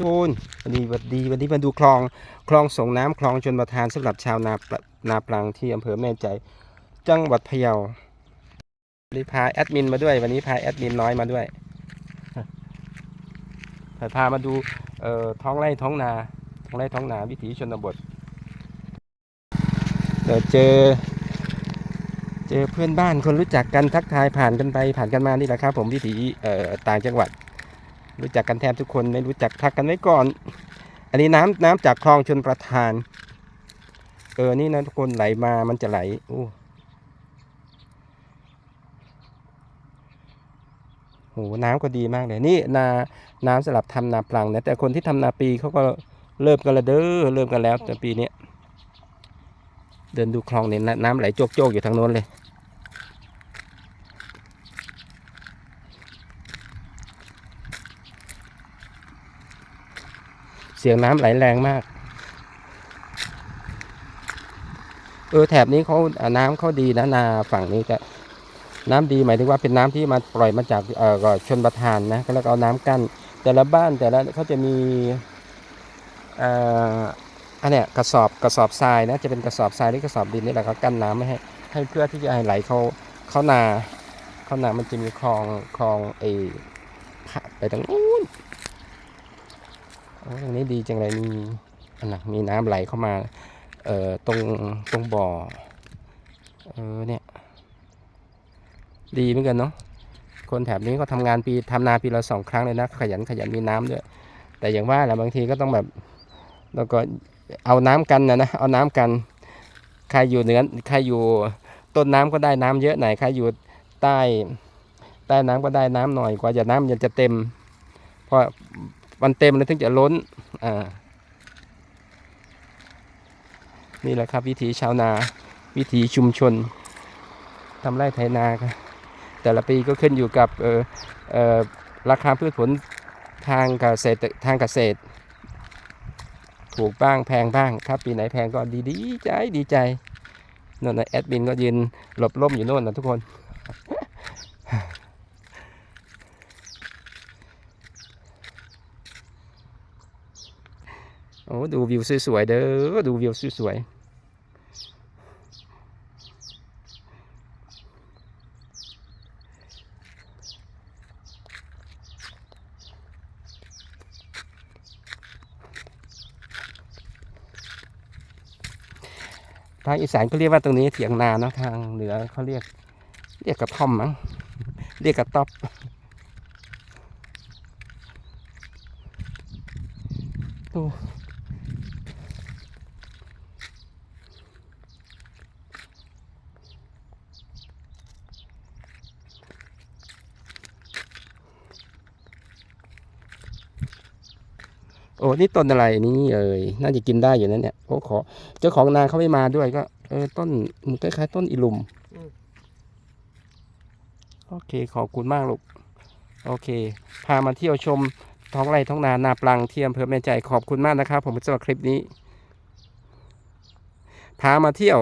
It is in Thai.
ทูนวันนี้วันดีวันนี้มาดูคลองคลองส่งน้ำคลองชนประทานสำหรับชาวนานาปลังที่อำเภอแม่ใจ จังหวัดพะเยาวันนี้พาแอดมินมาด้วย วันนี้พาแอดมินน้อยมาด้วยพาพามาดูเอ่อท้องไร่ท้องนาท้องไร่ท้องนาวิถีชนบทเดี๋ยวเจอ เจอเพื่อนบ้านคนรู้จักกันทักทายผ่านกันไปผ่านกันมานี่แหละครับ ผมวิถีเอ่อต่างจังหวัด รู้จักกันแทบทุกคนไม่รู้จักทักกันไว้ก่อน อันนี้น้ำน้ำจากคลองชนประทาน เออนี่นะทุกคนไหลมามันจะไหลโอ้โหน้ำก็ดีมากเลยนี่นาน้ำสำหรับทำนาปลังนะแต่คนที่ทำนาปีเขาก็เริ่มกันละเด้อเริ่มกันแล้วแต่ปีเนี้ยเดินดูคลองเนี่ยน้ำไหลโจกๆอยู่ทางโน้นเลย เสียงน้ำไหลแรงมาก เออแถบนี้เขาน้ำเขาดีนะนาฝั่งนี้จะน้ำดีหมายถึงว่าเป็นน้ำที่มาปล่อยมาจากเอ่อชนประทานนะแล้วก็เอาน้ำกั้นแต่ละบ้านแต่ละเขาจะมีเอ่ออันเนี้ยกระสอบกระสอบทรายนะจะเป็นกระสอบทรายหรือกระสอบดินนี่แหละเขากั้นน้ำไม่ให้ให้เพื่อที่จะให้ไหลเขาเขานาเขานามันจะมีคลองคลองไอ้ผ่าไปตรงนี้ ดีจังเลยมีอันนะมีน้ำไหลเข้ามา เอ่อตรงตรงบ่อ เออเนี่ย ดีเหมือนกันเนาะคนแถบนี้ก็ทำงานปีทำนาปีละสองครั้งเลยนะ ขยันขยันมีน้ำด้วย แต่อย่างว่าแหละบางทีก็ต้องแบบเราก็เอาน้ำกันนะนะเอาน้ำกัน ใครอยู่เหนือใครอยู่ต้นน้ำก็ได้น้ำเยอะหน่อยใครอยู่ใต้ใต้น้ำก็ได้น้ำหน่อยกว่าจะน้ำมันจะเต็ม เพราะ มันเต็มเลยถึงจะล้นอ่านี่แหละครับวิถีชาวนาวิถีชุมชนทำไร่ไถนาครับแต่ละปีก็ขึ้นอยู่กับเออเออราคาพืชผลทางเกษตรทางเกษตร ถูกบ้างแพงบ้างครับปีไหนแพงก็ดีดีใจดีใจนั่นนะแอดมินก็ยืนหลบล่มอยู่โน่นนะทุกคน โอ้ดูวิวสวยๆเด้อดูวิวสวยๆทางอีสานก็เรียกว่าตรงนี้เถียงนาเนาะทางเหนือเขาเรียกเรียกกระท่อมมั้งเรียกกระต๊อบโอ้ โอ้นี่ต้นอะไรนี่เอ่ยน่าจะกินได้อยู่นะเนี่ยโอ้ขอ เจ้าของนาเขาไม่มาด้วยก็ เออต้นมันคล้ายๆต้นอิลุมอืมโอเค ขอบคุณมากลูกโอเค พามาเที่ยวชมท้องไร่ท้องนานาปลังที่อำเภอแม่ใจขอบคุณมากนะครับ ผมสำหรับคลิปนี้ พามาเที่ยว